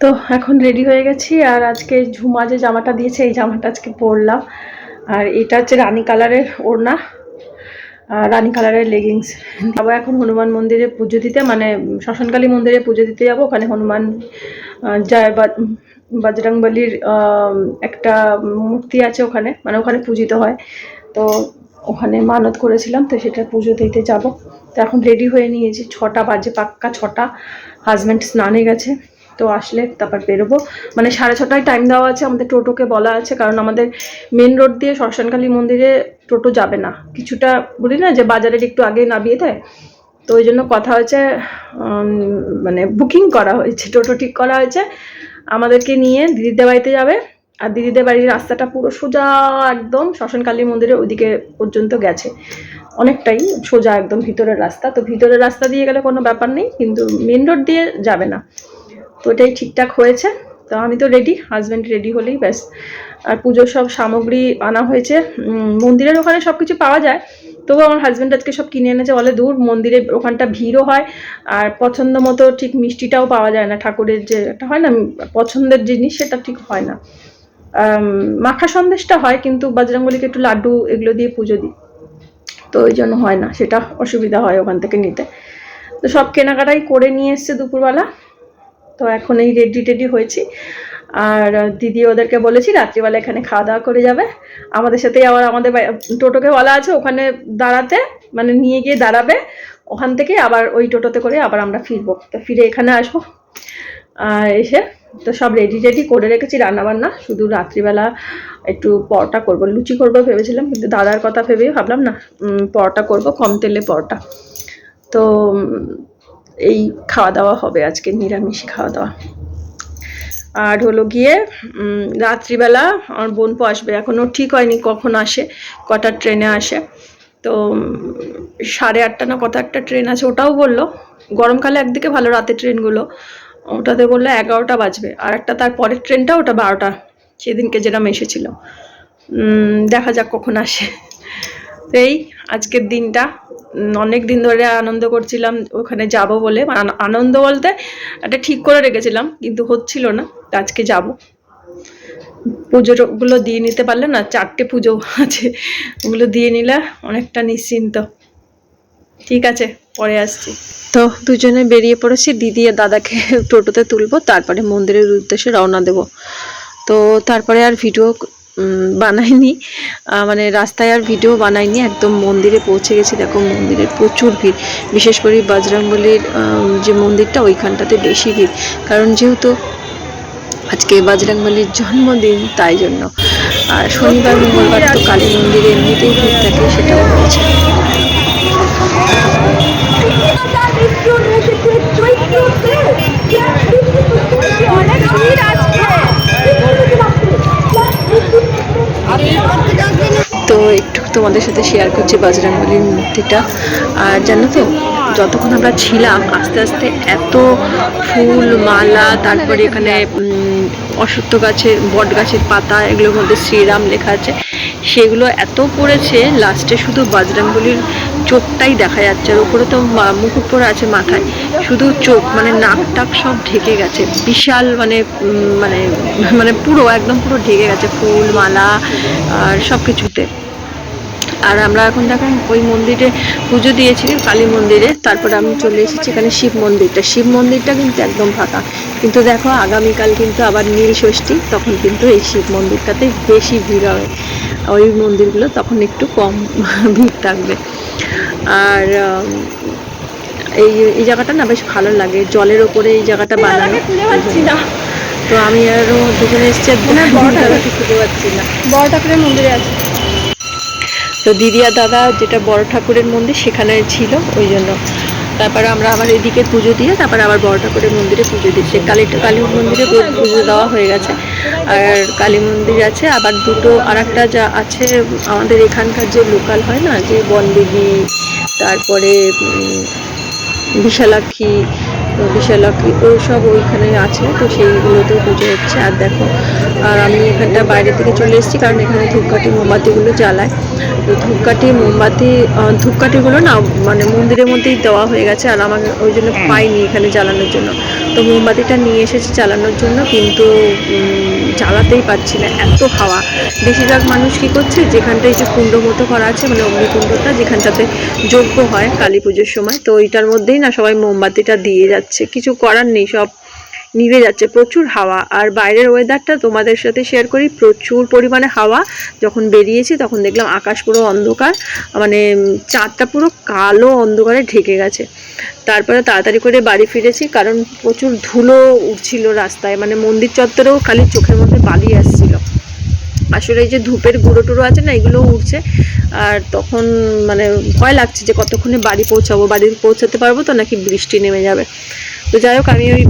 তো এখন রেডি হয়ে গেছি আর আজকে ঝুমা যে জামাটা দিয়েছে, এই জামাটা আজকে পরলাম। আর এটা হচ্ছে রানী কালারের ওড়না আর রানী কালারের লেগিংস যাব এখন হনুমান মন্দিরে পুজো দিতে মানে শ্মশানকালী মন্দিরে পুজো দিতে যাব। ওখানে হনুমান জয় বজরংবলির একটা মূর্তি আছে ওখানে মানে ওখানে পূজিত হয়। তো ওখানে মানত করেছিলাম, তো সেটা পুজো দিতে যাব। তো এখন রেডি হয়ে নিয়েছি, ছটা বাজে, পাক্কা ছটা। হাজব্যান্ড স্নানে গেছে। তো আসলে তারপর বেরোবো। মানে সাড়ে ছটায় টাইম দেওয়া আছে, আমাদের টোটোকে বলা আছে, কারণ আমাদের মেন রোড দিয়ে শ্মশানকালী মন্দিরে টোটো যাবে না। কিছুটা বলি না যে বাজারের একটু আগে নামিয়ে দেয়। তো ওই জন্য কথা হয়েছে মানে বুকিং করা হয়েছে, টোটো ঠিক করা হয়েছে। আমাদেরকে নিয়ে দিদিদের বাড়িতে যাবে। আর দিদিদের বাড়ির রাস্তাটা পুরো সোজা একদম শ্মশানকালী মন্দিরের ওদিকে পর্যন্ত গেছে। অনেকটাই সোজা একদম ভিতরের রাস্তা। তো ভিতরের রাস্তা দিয়ে গেলে কোনো ব্যাপার নেই, কিন্তু মেন রোড দিয়ে যাবে না। তো এটাই ঠিকঠাক হয়েছে। তো আমি তো রেডি হাজব্যান্ড রেডি হলেই ব্যাস। আর পুজোর সব সামগ্রী আনা হয়েছে। মন্দিরের ওখানে সব কিছু পাওয়া যায়। তবু আমার হাজব্যান্ড আজকে সব কিনে এনেছে বলে দূর। মন্দিরের ওখানটা ভিড়ও হয়। আর পছন্দ মতো ঠিক মিষ্টিটাও পাওয়া যায় না। ঠাকুরের যে একটা হয় না, পছন্দের জিনিস, সেটা ঠিক হয় না। মাখা সন্দেশটা হয়, কিন্তু বজরঙ্গলিকে একটু লাড্ডু এগুলো দিয়ে পুজো দিই। তো ওই জন্য হয় না। সেটা অসুবিধা হয় ওখান থেকে নিতে। তো সব কেনাকাটাই করে নিয়ে এসছে দুপুরবেলা। তো এখন এই রেডি টেডি হয়েছি। আর দিদি ওদেরকে বলেছি রাত্রিবেলা এখানে খাওয়া দাওয়া করে যাবে। আমাদের সাথেই আবার আমাদের টোটোকে বলা আছে, ওখানে দাঁড়াতে মানে নিয়ে গিয়ে দাঁড়াবে। ওখান থেকে আবার ওই টোটোতে করে আবার আমরা ফিরবো। তো ফিরে এখানে আসব। আর এসে তো সব রেডি রেডি করে রেখেছি রান্নাবান্না। শুধু রাত্রিবেলা একটু পরোটা করব। লুচি করব ভেবেছিলাম, কিন্তু দাদার কথা ভেবেই ভাবলাম, না পরোটা করব, কম তেলে পরোটা। তো এই খাওয়া দাওয়া হবে আজকে, নিরামিষ খাওয়া দাওয়া আর হলো গিয়ে রাত্রিবেলা আমার বোনপো আসবে এখনও ঠিক হয়নি কখন আসে কটার ট্রেনে আসে। তো, সাড়ে আটটা না কত একটা ট্রেন আছে, ওটাও বলল, গরমকালে একদিকে ভালো রাতের ট্রেনগুলো, ওটাতে বলল এগারোটা বাজবে, আর একটা তার পরের ট্রেনটা ওটা বারোটা, সেদিনকে যেরকম এসেছিল। দেখা যাক কখন আসে। এই আজকের দিনটা অনেক দিন ধরে আনন্দ করছিলাম, ওখানে যাব বলে। আন- আনন্দ বলতে একটা ঠিক করে রেখেছিলাম, কিন্তু হচ্ছিল না আজকে যাব। পুজোগুলো দিয়ে নিতে পারলে না, চারটে পুজো আছে, ওগুলো দিয়ে নিলে অনেকটা নিশ্চিন্ত। ঠিক আছে, পরে আসছি। তো দুজনে বেরিয়ে পড়েছি, দিদি আর দাদাকে টোটোতে তুলবো, তারপরে মন্দিরের উদ্দেশ্যে রওনা দেব। তো তারপরে আর ভিডিও বানাইনি মানে রাস্তায় আর ভিডিও বানাইনি একদম মন্দিরে পৌঁছে গেছি দেখো মন্দিরে প্রচুর ভিড় বিশেষ করে বজরংবলির যে মন্দিরটা ওইখানটাতে বেশি ভিড় কারণ যেহেতু আজকে বজরংবলির জন্মদিন তাই জন্য আর শনিবার মঙ্গলবার তো কালী মন্দিরে এমনিতেই ভিড় থাকে সেটাও রয়েছে তো তোমাদের সাথে শেয়ার করছি বজরংবলির মূর্তিটা। আর জানো তো, যতক্ষণ আমরা ছিলাম, আস্তে আস্তে এত ফুল, মালা, তারপরে এখানে অশ্বত্থ গাছের, বট গাছের পাতা, এগুলোর মধ্যে শ্রীরাম লেখা আছে, সেগুলো এত পড়েছে লাস্টে শুধু বজরংবলির চোখটাই দেখা যাচ্ছে, আর উপরে তো মুকুট পরে আছে মাথায়, শুধু চোখ মানে নাক টাক সব ঢেকে গেছে, বিশাল মানে মানে মানে পুরো, একদম পুরো ঢেকে গেছে, ফুল, মালা, আর সব কিছুতে আর আমরা এখন দেখেন ওই মন্দিরে পুজো দিয়েছি কালী মন্দিরে। তারপরে আমি চলে এসেছি এখানে শিব মন্দিরটা। শিব মন্দিরটা কিন্তু একদম ফাঁকা। কিন্তু দেখো আগামীকাল কিন্তু আবার নীল ষষ্ঠী তখন কিন্তু এই শিব মন্দিরটাতে বেশি ভিড় হবে ওই মন্দিরগুলো তখন একটু কম ভিড় থাকবে। আর এই এই জায়গাটা না বেশ ভালো লাগে। জলের ওপরে এই জায়গাটা বানানো। তো আমি আরও দুজনে এসছি আর না। বড় ঠাকুরের মন্দিরে আছে। তো দিদি আর দাদা যেটা বড় ঠাকুরের মন্দির সেখানে ছিল, ওই জন্য। তারপরে আমরা আবার এদিকে পুজো দিয়ে, তারপরে আবার বড় ঠাকুরের মন্দিরে পুজো দিচ্ছি। কালী কালী মন্দিরে পুজো দেওয়া হয়ে গেছে। আর কালী মন্দির আছে, আবার দুটো আর একটা যা আছে, আমাদের এখানকার যে লোকাল হয় না, যে বনদেবী, তারপরে বিশালাক্ষী বিশালাক্ষী ওই সব ওইখানে আছে তো সেইগুলোতেও পুজো হচ্ছে। আর দেখো আর আমি এখানটা বাইরে থেকে চলে এসেছি কারণ এখানে ধূপকাঠি মোমবাতিগুলো জ্বালায়। তো ধূপকাঠি মোমবাতি ধূপকাঠিগুলো না মানে মন্দিরের মধ্যেই দেওয়া হয়ে গেছে আর আমাকে ওই জন্য পাইনি এখানে জ্বালানোর জন্য। তো মোমবাতিটা নিয়ে এসেছি জ্বালানোর জন্য কিন্তু জ্বালাতেই পারছি না, এত হাওয়া। বেশিরভাগ মানুষ কি করছে, যেখানটায় যে কুণ্ড মতো করা আছে মানে অগ্নিকুণ্ডটা, যেখানটাতে যজ্ঞ হয় কালী পুজোর সময়, তো ওইটার মধ্যেই না সবাই মোমবাতিটা দিয়ে যাচ্ছে। কিছু করার নেই, সব নিভে যাচ্ছে প্রচুর হাওয়া। আর বাইরের ওয়েদারটা তোমাদের সাথে শেয়ার করি, প্রচুর পরিমাণে হাওয়া। যখন বেরিয়েছি তখন দেখলাম আকাশ পুরো অন্ধকার মানে চাঁদটা পুরো কালো অন্ধকারে ঢেকে গেছে। তারপরে তাড়াতাড়ি করে বাড়ি ফিরেছি, কারণ প্রচুর ধুলো উঠছিল রাস্তায় মানে মন্দির চত্বরেও খালি চোখের মধ্যে বালি আসছিল। আসলে এই যে ধূপের গুঁড়ো টুড়ো আছে না, এগুলো উঠছে আর তখন মানে ভয় লাগছে যে কতক্ষণে বাড়ি পৌঁছাবো, বাড়ি পৌঁছাতে পারব তো নাকি বৃষ্টি নেমে যাবে। তো যাই হোক, আমি ওই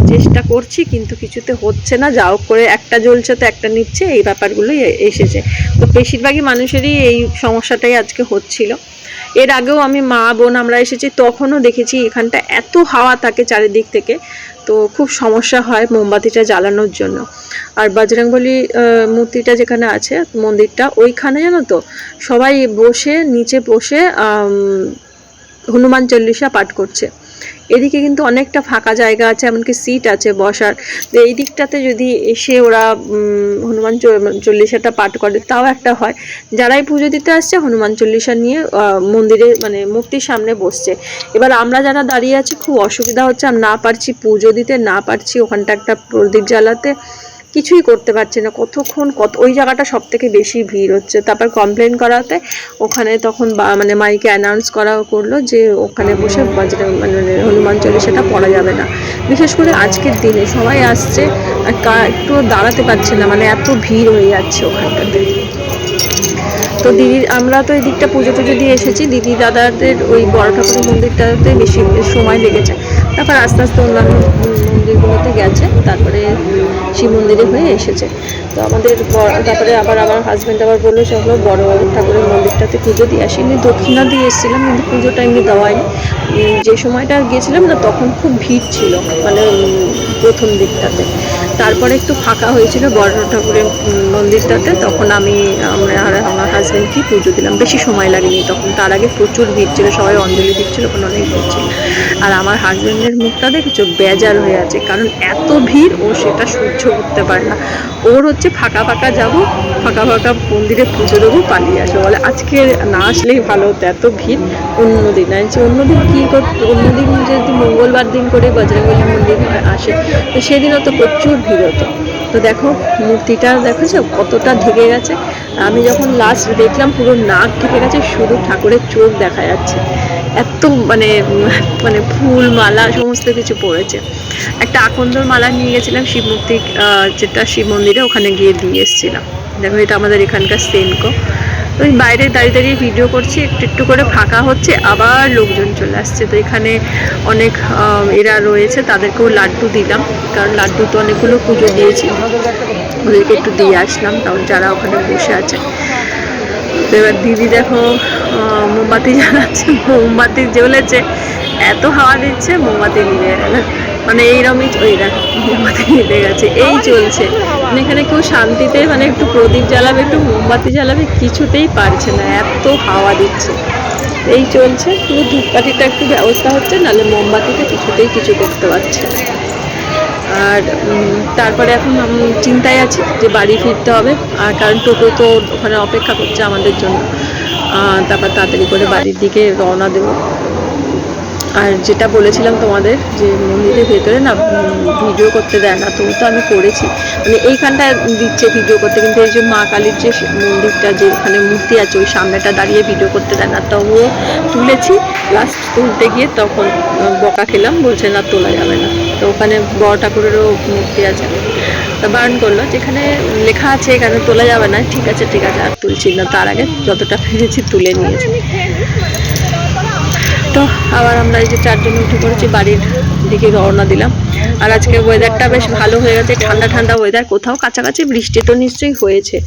অনেকটা চেষ্টা করছি, কিন্তু কিছুতে হচ্ছে না। যা হোক করে একটা জ্বলছে তো একটা নিচ্ছে, এই ব্যাপারগুলোই এসেছে। তো বেশিরভাগই মানুষেরই এই সমস্যাটাই আজকে হচ্ছিল। এর আগেও আমি মা, বোন আমরা এসেছি, তখনও দেখেছি এখানটা এত হাওয়া থাকে চারিদিক থেকে, তো খুব সমস্যা হয় মোমবাতিটা জ্বালানোর জন্য। আর বজরংবলী মূর্তিটা যেখানে আছে, মন্দিরটা, ওইখানে জানো তো, সবাই বসে, নিচে বসে হনুমান চল্লিশা পাঠ করছে। এদিকে কিন্তু অনেকটা ফাঁকা জায়গা আছে, এমনকি সিট আছে বসার। তো এই দিকটাতে যদি এসে ওরা হনুমান চল্লিশাটা পাঠ করে, তাও একটা হয়। যারাই পুজো দিতে আসছে, হনুমান চল্লিশা নিয়ে মন্দিরে মানে মূর্তির সামনে বসছে। এবার আমরা যারা দাঁড়িয়ে আছি, খুব অসুবিধা হচ্ছে আমি না পারছি পুজো দিতে, না পারছি ওখানটা একটা প্রদীপ জ্বালাতে। কিছুই করতে পারছে না। কতক্ষণ কত ওই জায়গাটা সব থেকে বেশি ভিড় হচ্ছে। তারপর কমপ্লেন করাতে ওখানে তখন মানে মাইকে অ্যানাউন্স করা করল যে ওখানে বসে বজরং মানে হনুমান চল্লিশাটা পড়া যাবে না। বিশেষ করে আজকের দিনে সবাই আসছে একটু দাঁড়াতে পারছে না। মানে এত ভিড় হয়ে যাচ্ছে ওখানটাতে। তো দিদি, আমরা তো এই দিকটা পুজো টুজো দিয়ে এসেছি। দিদি দাদাদের ওই বড় ঠাকুরের মন্দিরটাতে বেশি সময় লেগেছে। তারপর আস্তে আস্তে অন্যান্য মন্দিরগুলোতে গেছে, তারপরে শিব মন্দিরে হয়ে এসেছে। তো আমাদের তারপরে আবার আমার হাজব্যান্ড আবার বলল, চলো বড় ঠাকুরের মন্দিরটাতে পুজো দিয়ে আসি। এমনি দক্ষিণা দিয়ে এসেছিলাম, কিন্তু পুজোটা এমনি দেওয়ায়নি হয়নি। যে সময়টা গিয়েছিলাম না, তখন খুব ভিড় ছিল মানে প্রথম দিকটাতে। তারপরে একটু ফাঁকা হয়েছিল বড় ঠাকুরের মন্দিরটাতে, তখন আমি, আমরা আর আমার হাজব্যান্ড কি পুজো দিলাম। বেশি সময় লাগেনি তখন, তার আগে প্রচুর ভিড় ছিল, সবাই অঞ্জলি দিচ্ছিল ওখানে অনেক ভিড় ছিল। আর আমার হাজব্যান্ডের মুখটা দেখেছ? বেজার হয়ে আছে, কারণ এত ভিড়, ও সেটা সহ্য করতে পারে না। ওর হচ্ছে ফাঁকা ফাঁকা যাব, ফাঁকা ফাঁকা মন্দিরে পুজো দেবো, পালিয়ে আসব। বলে, আজকে না আসলেই ভালো হতো, এত ভিড়, অন্যদিন। আছে অন্যদিন কী করতে অন্যদিন যদি মঙ্গলবার দিন করে বজরঙ্গলী মন্দির আসে। তো সেদিনও তো প্রচুর ভিড় হতো তো দেখো, মূর্তিটা দেখেছ? কতটা ঢেকে গেছে। আমি যখন লাস্ট দেখলাম, পুরো নাক ঢেকে গেছে, শুধু ঠাকুরের চোখ দেখা যাচ্ছে। এত মানে মানে ফুল মালা, সমস্ত কিছু পড়েছে। একটা আকন্দর মালা নিয়ে গেছিলাম শিব মূর্তি যেটা শিব মন্দিরে ওখানে গিয়ে দিয়ে এসেছিলাম। দেখো, এটা আমাদের এখানকার সেনকো। তো ওই বাইরে দাঁড়িয়ে দাঁড়িয়ে ভিডিও করছি, একটু একটু করে ফাঁকা হচ্ছে, আবার লোকজন চলে আসছে। তো এখানে অনেক এরা রয়েছে, তাদেরকেও লাড্ডু দিলাম, কারণ লাড্ডু তো অনেকগুলো পুজো দিয়েছি। ওদেরকে একটু দিয়ে আসলাম, কারণ যারা ওখানে বসে আছে। তো এবার দিদি দেখো মোমবাতি জ্বালাচ্ছে, মোমবাতি জ্বলেছে, এত হাওয়া দিচ্ছে, মোমবাতি নিয়ে গেল। মানে এইরকমই ওই দেখো মোমবাতি নিভে গেছে এই চলছে। মানে এখানে কেউ শান্তিতে মানে একটু প্রদীপ জ্বালাবে একটু মোমবাতি জ্বালাবে কিছুতেই পারছে না এত হাওয়া দিচ্ছে। এই চলছে শুধু ধূপকাঠিটা একটু ব্যবস্থা হচ্ছে নাহলে মোমবাতিটা কিছুতেই কিছু করতে পারছে না। আর তারপরে এখন চিন্তায় আছি যে বাড়ি ফিরতে হবে আর কারণ টোটো তো ওখানে অপেক্ষা করছে আমাদের জন্য। তারপর তাড়াতাড়ি করে বাড়ির দিকে রওনা দেবো। আর যেটা বলেছিলাম তোমাদের যে মন্দিরের ভেতরে না ভিডিও করতে দেয় না, তো তো আমি করেছি। মানে এইখানটা দিচ্ছে ভিডিও করতে, কিন্তু এই যে মা কালীর যে মন্দিরটা, যে ওখানে মূর্তি আছে, ওই সামনেটা দাঁড়িয়ে ভিডিও করতে দেয় না। তবুও তুলেছি লাস্ট তুলতে গিয়ে তখন বকা খেলাম, বলছে না, তোলা যাবে না। তো ওখানে বড় ঠাকুরেরও মূর্তি আছে। তা বারণ করল, যেখানে লেখা আছে এখানে তোলা যাবে না, ঠিক আছে ঠিক আছে, আর তুলছি না। তার আগে যতটা পেরেছি তুলে নিয়েছি। তো আবার আমরা এই যে চারজন উঠে পড়েছি, বাড়ির দিকে রওনা দিলাম। আর আজকে ওয়েদারটা বেশ ভালো হয়ে গেছে, ঠান্ডা ঠান্ডা ওয়েদার কোথাও, কাছাকাছি বৃষ্টি তো নিশ্চয়ই হয়েছে।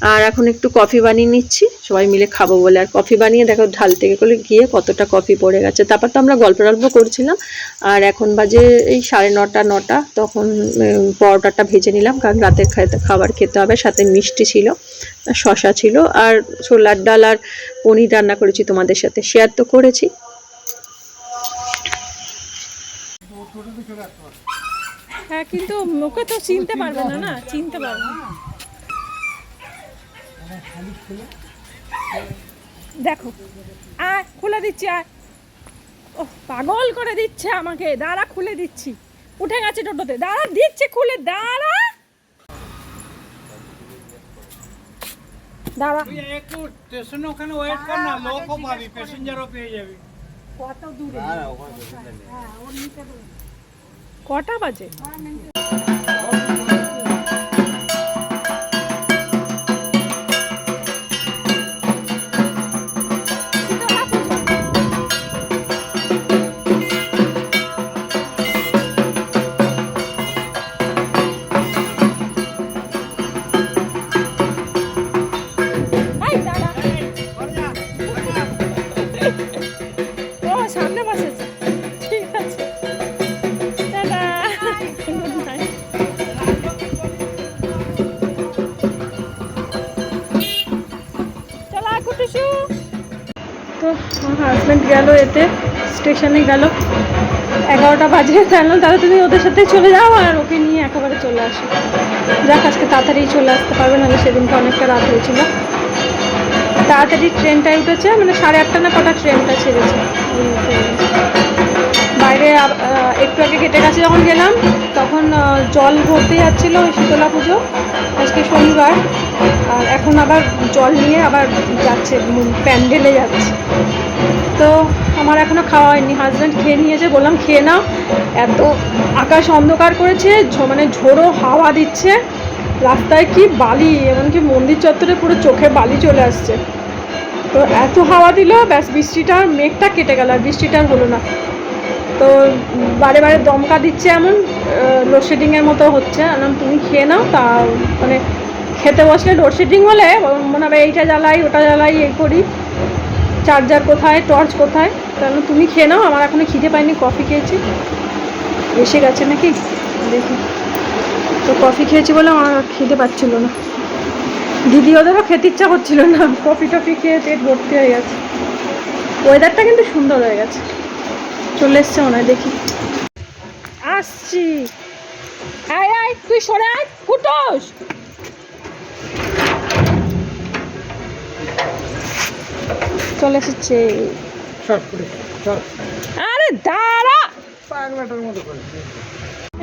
আর এখন একটু কফি বানিয়ে নিচ্ছি, সবাই মিলে খাব বলে। আর কফি বানিয়ে দেখো ঢাল থেকে করে গিয়ে কতটা কফি পড়ে গেছে। তারপর তো আমরা গল্প টল্প করছিলাম, আর এখন বাজে এই সাড়ে নটা নটা, তখন পরোটাটা ভেজে নিলাম, কারণ খাইতে- খাবার খেতে হবে, সাথে মিষ্টি ছিল শশা ছিল, আর ছোলার ডাল আর পনির রান্না করেছি তোমাদের সাথে। শেয়ার তো করেছি হ্যাঁ কিন্তু ওকে তো চিনতে পারবে না না? চিনতে পারবে না। দেখো আয় খুলে দিচ্ছি আয়। ও পাগল করে দিচ্ছে আমাকে। দাঁড়া খুলে দিচ্ছি। উঠে গেছে টোটোতে। দাঁড়া দিচ্ছে খুলে দাঁড়া। দাঁড়া। তুই একটু স্টেশনে ওখানে ওয়েট কর না লোকও পাবি প্যাসেঞ্জারও পেয়ে যাবি। কটা বাজে? তো আমার হাজব্যান্ড গেল এতে স্টেশনে গেল। এগারোটা বাজে জানলাম তাহলে তুমি ওদের সাথে চলে যাও আর ওকে নিয়ে একেবারে চলে আসো। যাক, আজকে তাড়াতাড়ি চলে আসতে পারবে, নাহলে সেদিনকে অনেকটা রাত হয়েছিল। তাড়াতাড়ি ট্রেনটায় উঠেছে মানে সাড়ে আটটা না কটা ট্রেনটা ছেড়েছে। বাইরে একটু আগে গেটের কাছে যখন গেলাম, তখন জল ভরতে যাচ্ছিল শীতলা পুজো। আজকে শনিবার। আর এখন আবার জল নিয়ে আবার যাচ্ছে প্যান্ডেলে যাচ্ছে। তো আমার এখনও খাওয়া হয়নি। হাজব্যান্ড খেয়ে নিয়েছে, বললাম খেয়ে নাও। এত আকাশ অন্ধকার করেছে মানে ঝোড়ো হাওয়া দিচ্ছে। রাস্তায় কি বালি, এমনকি মন্দির চত্বরে পুরো চোখে বালি চলে আসছে। তো এত হাওয়া দিল, ব্যাস বৃষ্টিটার মেঘটা কেটে গেল আর বৃষ্টিটার হলো না। তো বারে বারে দমকা দিচ্ছে এমন লোডশেডিংয়ের মতো হচ্ছে। আলাম তুমি খেয়ে নাও, তা মানে খেতে বসলে লোডশেডিং হলে, মনে হবে এইটা জ্বালাই, ওটা জ্বালাই, এই করি। চার্জার কোথায় টর্চ কোথায়? তাহলে তুমি খেয়ে নাও, আমার এখনও খিদে পাইনি কফি খেয়েছি। এসে গেছে নাকি? দেখি। তো কফি খেয়েছি বলে আমার খিদে পাচ্ছিল না। দিদি ওদেরও খেতে ইচ্ছা করছিল না কফি টফি খেয়ে পেট ভর্তি হয়ে গেছে। ওয়েদারটা কিন্তু সুন্দর হয়ে গেছে। চলে এসছে মনে হয়, দেখি। আসছি। আয় আয়, তুই সরে আয় কুটুস চলে এসেছে। আরে দাঁড়া!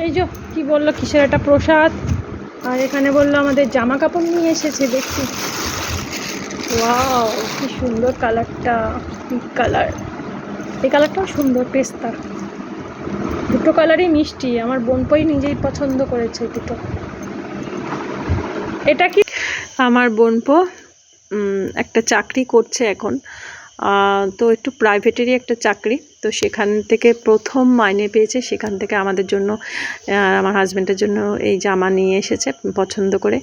এই যে কি বলল কিসের একটা প্রসাদ? আর এখানে বলল আমাদের জামা কাপড় নিয়ে এসেছে দেখছি। ওয়াও কি সুন্দর কালারটা পিঙ্ক কালার। এই কালারটাও সুন্দর পেস্তা। দুটো কালারই মিষ্টি আমার বোনপই নিজেই পছন্দ করেছে দুটো। এটা কি আমার বোনপো একটা চাকরি করছে এখন। তো একটু প্রাইভেটেরই একটা চাকরি। তো সেখান থেকে প্রথম মাইনে পেয়েছে। সেখান থেকে আমাদের জন্য আমার হাজব্যান্ডের জন্য এই জামা নিয়ে এসেছে পছন্দ করে।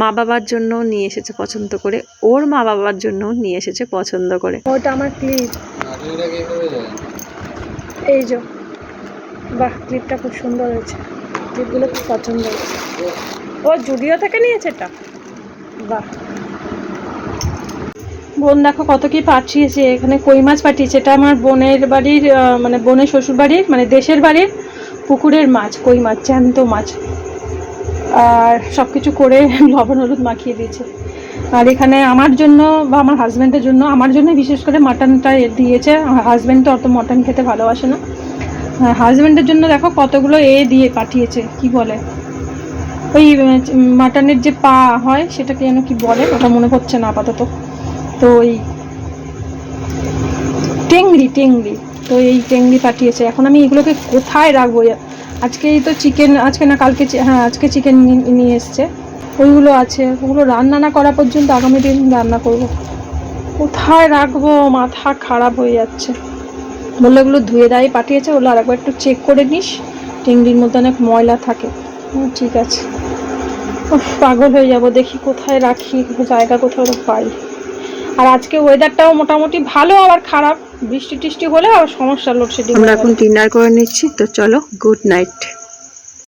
মা বাবার জন্য নিয়ে এসেছে পছন্দ করে। ওর মা বাবার জন্য নিয়ে এসেছে পছন্দ করে। ওটা আমার ক্লিপ এই যে, বাহ ক্লিপটা খুব সুন্দর হয়েছে। ক্লিপগুলো খুব পছন্দ হয়েছে। ও জুডিও থেকে নিয়েছে এটা? বোন দেখো কত কি পাঠিয়েছে, এখানে কই মাছ পাঠিয়েছে? এটা আমার বোনের বাড়ির মানে বোনের শ্বশুর বাড়ির মানে দেশের বাড়ির পুকুরের মাছ, কই মাছ, জ্যান্ত মাছ। আর সব কিছু করে লবণ হলুদ মাখিয়ে দিয়েছে। আর এখানে আমার জন্য বা আমার হাজব্যান্ডের জন্য, আমার জন্য বিশেষ করে মাটনটা দিয়েছে। আমার হাজব্যান্ড তো অত মটন খেতে ভালোবাসে না। হাজব্যান্ডের জন্য দেখো কতগুলো এ দিয়ে পাঠিয়েছে, কি বলে? ওই মাটনের যে পা হয়, সেটাকে যেন কি বলে, ওটা মনে পড়ছে না আপাতত। তো ওই টেংরি টেংরি। তো এই টেংরি পাঠিয়েছে। এখন আমি এগুলোকে কোথায় রাখব? আজকেই তো চিকেন আজকে না, কালকে হ্যাঁ আজকে চিকেন নিয়ে এসছে। ওইগুলো আছে। ওগুলো রান্না না করা পর্যন্ত আগামী দিন রান্না করব। কোথায় রাখব? মাথা খারাপ হয়ে যাচ্ছে। বলল ওগুলো ধুয়ে দায়ে পাঠিয়েছে। ওগুলো আর একবার একটু চেক করে নিস। টিংলির মধ্যে অনেক ময়লা থাকে। ঠিক আছে। পাগল হয়ে যাব দেখি কোথায় রাখি জায়গা কোথাও পাই। আর আজকে ওয়েদারটাও মোটামুটি ভালো আবার খারাপ। বৃষ্টি টিষ্টি হলে আবার সমস্যা লোডশেডিং আমরা এখন ডিনার করে নিচ্ছি তো চলো গুড নাইট